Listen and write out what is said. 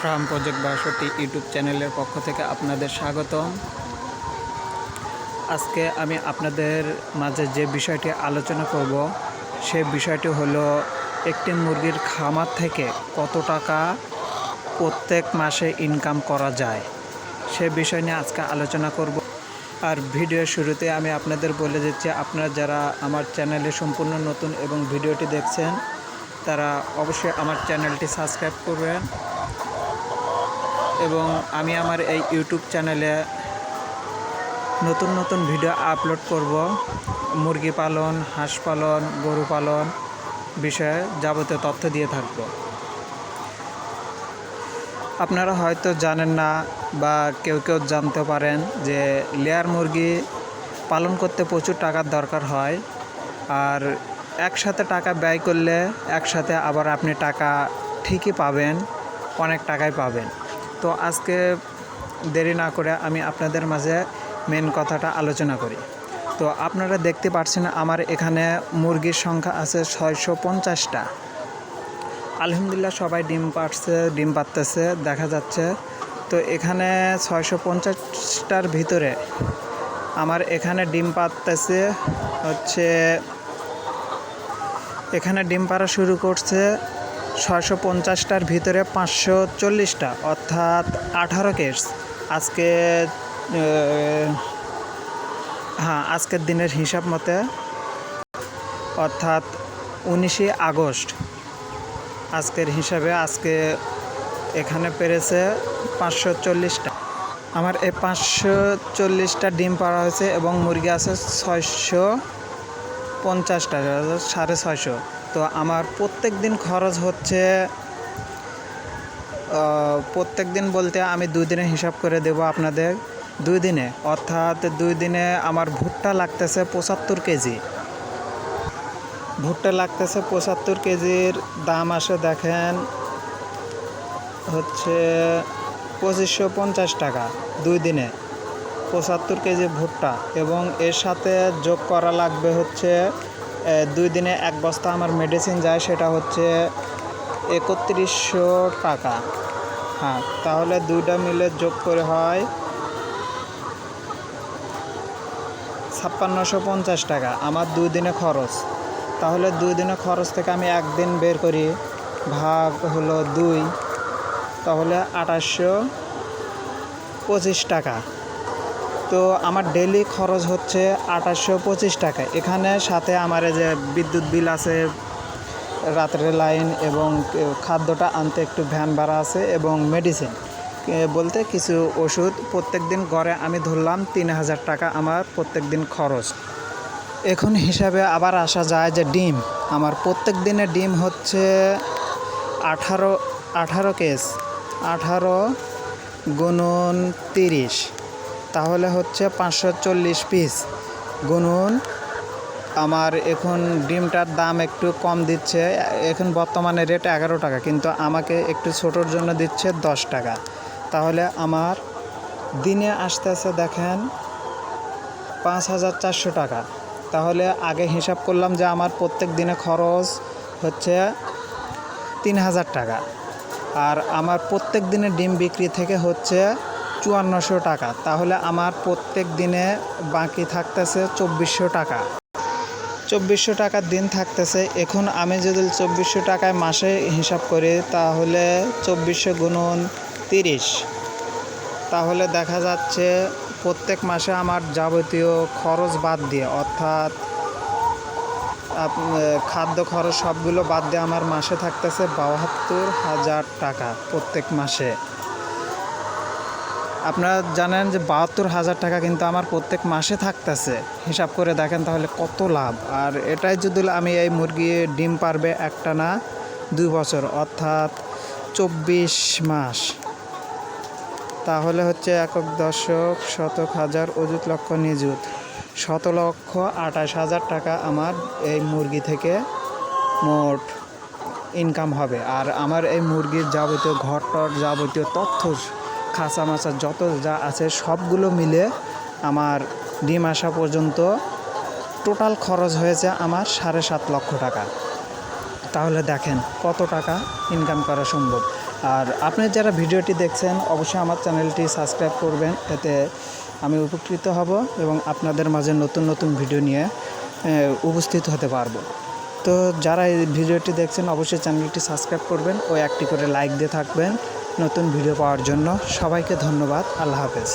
Farm project বাষট্টি YouTube চ্যানেলের পক্ষ থেকে আপনাদের স্বাগতম। আজকে আমি আপনাদের মাঝে যে বিষয়টি আলোচনা করব, সে বিষয়টি হলো একটি মুরগির খামার থেকে কত টাকা প্রত্যেক মাসে ইনকাম করা যায়, সে বিষয় নিয়ে আজকে আলোচনা করব। আর ভিডিওর শুরুতে আমি আপনাদের বলে দিচ্ছি, আপনারা যারা আমার চ্যানেলে সম্পূর্ণ নতুন এবং ভিডিওটি দেখছেন, তারা অবশ্যই আমার চ্যানেলটি সাবস্ক্রাইব করবেন। এবং আমি আমার এই ইউটিউব চ্যানেলে নতুন নতুন ভিডিও আপলোড করব। মুরগি পালন, হাঁস পালন, গরু পালন বিষয়ে যাবতীয় তথ্য দিয়ে থাকব। আপনারা হয়তো জানেন না বা কেউ কেউ জানতে পারেন যে লেয়ার মুরগি পালন করতে প্রচুর টাকার দরকার হয় আর একসাথে টাকা ব্যয় করলে একসাথে আবার আপনি টাকা ঠিকই পাবেন, অনেক টাকাই পাবেন। তো আজকে দেরি না করে আমি আপনাদের মাঝে মেন কথাটা আলোচনা করি। তো আপনারা দেখতে পাচ্ছেন আমার এখানে মুরগির সংখ্যা আছে ছয়শো পঞ্চাশটা। আলহামদুলিল্লাহ সবাই ডিম পাড়ছে, ডিম পাততেছে দেখা যাচ্ছে। তো এখানে ছয়শো পঞ্চাশটার ভিতরে আমার এখানে ডিম পাততেছে হচ্ছে, এখানে ডিম পাড়া শুরু করছে ছয়শো পঞ্চাশটার ভিতরে পাঁচশো চল্লিশটা, অর্থাৎ আঠারো কেস আজকে হ্যাঁ আজকের দিনের হিসাব মতে, অর্থাৎ উনিশে আগস্ট। আজকের হিসাবে আজকে এখানে পেরেছে পাঁচশো চল্লিশটা। আমার এই পাঁচশো চল্লিশটা ডিম পাড়া হয়েছে এবং মুরগি আছে ছয়শো পঞ্চাশটা, সাড়ে ছয়শো। তো আমার প্রত্যেক দিন খরচ হচ্ছে প্রত্যেক দিন বলতে আমি দুই দিনে হিসাব করে দেব আপনাদের, দুই দিনে। অর্থাৎ দুই দিনে আমার ভুট্টা লাগতেছে পঁচাত্তর কেজি। ভুট্টা লাগতেছে পঁচাত্তর কেজির দাম আসে দেখেন, হচ্ছে পঁচিশশো পঞ্চাশ টাকা দুই দিনে, পঁচাত্তর কেজি ভুট্টা। এবং এর সাথে যোগ করা লাগবে হচ্ছে দুই দিনে এক বস্তা আমার মেডিসিন যায়, সেটা হচ্ছে একত্রিশশো টাকা। হ্যাঁ তাহলে দুইটা মিলে যোগ করে হয় ছাপ্পান্নশো পঞ্চাশ টাকা, আমার দুই দিনে খরচ। তাহলে দুই দিনে খরচ থেকে আমি একদিন বের করি, ভাগ হলো দুই, তাহলে আঠাশশো পঁচিশ টাকা। তো আমার ডেলি খরচ হচ্ছে আঠাশশো পঁচিশ টাকা। এখানে সাথে আমার যে বিদ্যুৎ বিল আছে রাত্রের লাইন এবং খাদ্যটা আনতে একটু ভ্যান ভাড়া আছে এবং মেডিসিন বলতে কিছু ওষুধ প্রত্যেক দিন গড়ে আমি ধরলাম তিন হাজার টাকা আমার প্রত্যেক দিন খরচ। এখন হিসাবে আবার আসা যায় যে ডিম। আমার প্রত্যেক দিনে ডিম হচ্ছে আঠারো আঠারো কেস আঠারো গুণন তিরিশ। তাহলে হচ্ছে পাঁচশো চল্লিশ পিস গুনুন, আমার এখন ডিমটার দাম একটু কম দিচ্ছে, এখন বর্তমানে রেট এগারো টাকা, কিন্তু আমাকে একটু ছোটোর জন্য দিচ্ছে দশ টাকা। তাহলে আমার দিনে আসতে আসতে দেখেন পাঁচ হাজার চারশো টাকা। তাহলে আগে হিসাব করলাম যে আমার প্রত্যেক দিনে খরচ হচ্ছে তিন হাজার টাকা। আর আমার প্রত্যেক দিনে ডিম বিক্রি থেকে হচ্ছে চুয়ান্নশো টাকা। তাহলে আমার প্রত্যেক দিনে বাকি থাকতেছে চব্বিশশো টাকা। চব্বিশশো টাকার দিন থাকতেছে। এখন আমি যদি চব্বিশশো টাকায় মাসে হিসাব করি, তাহলে চব্বিশশো গুণন তিরিশ। তাহলে দেখা যাচ্ছে প্রত্যেক মাসে আমার যাবতীয় খরচ বাদ দিয়ে, অর্থাৎ খাদ্য খরচ সবগুলো বাদ দিয়ে আমার মাসে থাকতেছে বাহাত্তর হাজার টাকা প্রত্যেক মাসে। আপনারা জানেন যে বাহাত্তর হাজার টাকা কিন্তু আমার প্রত্যেক মাসে থাকতেছে। হিসাব করে দেখেন তাহলে কত লাভ। আর এটাই যদি আমি এই মুরগি ডিম পারবে একটা না দুই বছর, অর্থাৎ চব্বিশ মাস। তাহলে হচ্ছে একক দশক শতক হাজার অযুত লক্ষ নিযুত। শত লক্ষ আঠাশ হাজার টাকা আমার এই মুরগি থেকে মোট ইনকাম হবে। আর আমার এই মুরগির যাবতীয় ঘরটর যাবতীয় তথ্য খাঁচা মাছা যত যা আছে সবগুলো মিলে আমার ডিম আসা পর্যন্ত টোটাল খরচ হয়েছে আমার সাড়ে সাত লক্ষ টাকা। তাহলে দেখেন কত টাকা ইনকাম করা সম্ভব। আর আপনি যারা ভিডিওটি দেখছেন, অবশ্যই আমার চ্যানেলটি সাবস্ক্রাইব করবেন, এতে আমি উপকৃত হব এবং আপনাদের মাঝে নতুন নতুন ভিডিও নিয়ে উপস্থিত হতে পারব। তো যারা এই ভিডিওটি দেখছেন, অবশ্যই চ্যানেলটি সাবস্ক্রাইব করবেন ও একটি করে লাইক দিয়ে থাকবেন। নতুন ভিডিও পাওয়ার জন্য সবাইকে ধন্যবাদ। আল্লাহ হাফেজ।